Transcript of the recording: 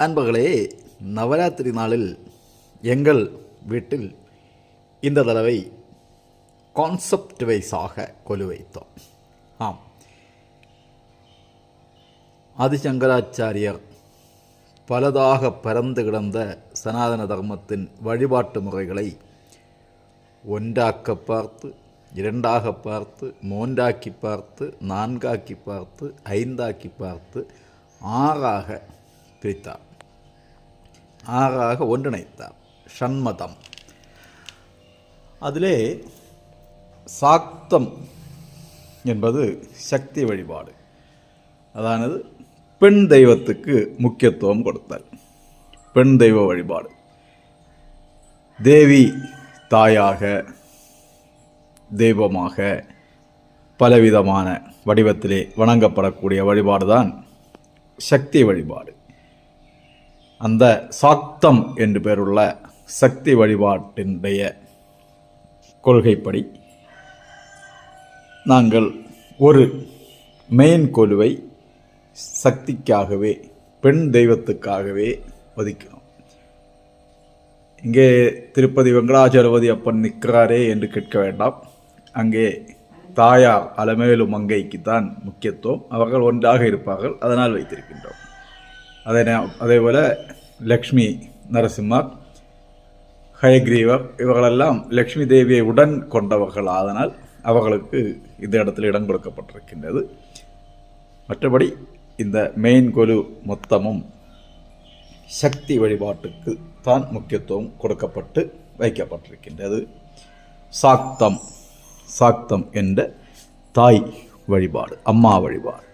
அன்பர்களே நவராத்திரி நாளில் எங்கள் வீட்டில் இந்த தடவை கான்செப்ட் வைஸாக கொலு வைத்தோம். ஆம். ஆதிசங்கராச்சாரியர் பலதாக பரந்து கிடந்த சனாதன தர்மத்தின் வழிபாட்டு முறைகளை ஒன்றாக்க பார்த்து இரண்டாக பார்த்து மூன்றாக்கி பார்த்து நான்காக்கி பார்த்து ஐந்தாக்கி பார்த்து ஆறாக பிரித்தார். ஆறாக ஒன்றிணைத்தார். ஷண்மதம். அதிலே சாக்தம் என்பது சக்தி வழிபாடு. அதானது பெண் தெய்வத்துக்கு முக்கியத்துவம் கொடுத்தார் பெண் தெய்வ வழிபாடு. தேவி தாயாக தெய்வமாக பலவிதமான வடிவத்திலே வணங்கப்படக்கூடிய வழிபாடு தான் சக்தி வழிபாடு. அந்த சாக்தம் என்று பெயருள்ள சக்தி வழிபாட்டினுடைய கொள்கைப்படி நாங்கள் ஒரு மெயின் கொலுவை சக்திக்காகவே பெண் தெய்வத்துக்காகவே ஒதுக்கிறோம் இங்கே திருப்பதி வெங்கடாச்சலபதி அப்பன் நிற்கிறாரே என்று கேட்க வேண்டாம். அங்கே தாயார் அலமேலு மங்கைக்கு தான் முக்கியத்துவம். அவர்கள் ஒன்றாக இருப்பார்கள். அதனால் வைத்திருக்கின்றோம். அதே நே- ലക്ഷ്മി നരസിംഹർ லக்ஷ்மி நரசிம்மர் ஹயக்ரீவர் இவர்களெல்லாம் லக்ஷ்மி தேவியை உடன் கொண்டவர்கள். ஆதனால் அவர்களுக்கு இந்த இடத்தில் இடம் கொடுக்கப்பட்டிருக்கின்றது. மற்றபடி இந்த மெயின் கொலு மொத்தமும் சக்தி வழிபாட்டுக்கு தான் முக்கியத்துவம் கொடுக்கப்பட்டு வைக்கப்பட்டிருக்கின்றது. சாக்தம் சாக்தம் என்ற தாய் வழிபாடு அம்மா வழிபாடு.